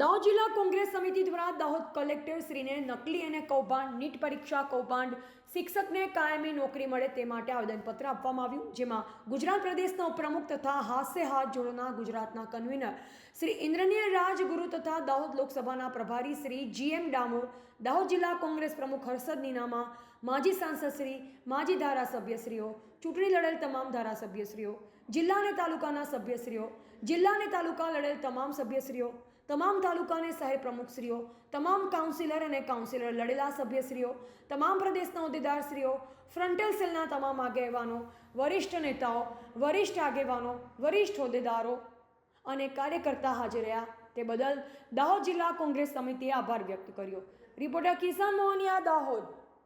દાહોદ જિલ્લા કોંગ્રેસ સમિતિ દ્વારા દાહોદ કલેક્ટર શ્રીને નકલી અને કૌભાંડ, નીટ પરીક્ષા, કૌભાંડ, શિક્ષકને કાયમી નોકરી મળે તે માટે આવેદનપત્ર આપવામાં આવ્યું, જેમાં ગુજરાત પ્રદેશના ઉપપ્રમુખ તથા હાસ્ય હાથ જોડોના ગુજરાતના કન્વીનર શ્રી ઇન્દ્રનીય રાજગુરુ તથા દાહોદ લોકસભાના પ્રભારી શ્રી જીએમ ડામોર, દાહોદ જિલ્લા કોંગ્રેસ પ્રમુખ હર્ષદ નીનામા, માજી સાંસદ શ્રી, માજી ધારાસભ્યશ્રીઓ, ચૂંટણી લડેલ તમામ ધારાસભ્યશ્રીઓ, જિલ્લા અને તાલુકાના સભ્યશ્રીઓ, જિલ્લા અને તાલુકા લડેલ તમામ સભ્યશ્રીઓ તમામ તાલુકા અને શહેર પ્રમુખશ્રીઓ, તમામ કાઉન્સિલર અને કાઉન્સિલર લડેલા સભ્યશ્રીઓ, તમામ પ્રદેશના હોદ્દેદારશ્રીઓ ફ્રન્ટલ સેલના તમામ આગેવાનો, વરિષ્ઠ નેતાઓ, વરિષ્ઠ આગેવાનો, વરિષ્ઠ હોદ્દેદારો અને કાર્યકર્તા હાજર રહ્યા. તે બદલ દાહોદ જિલ્લા કોંગ્રેસ સમિતિએ આભાર વ્યક્ત કર્યો. રિપોર્ટર કિસાન મોહનિયા, દાહોદ.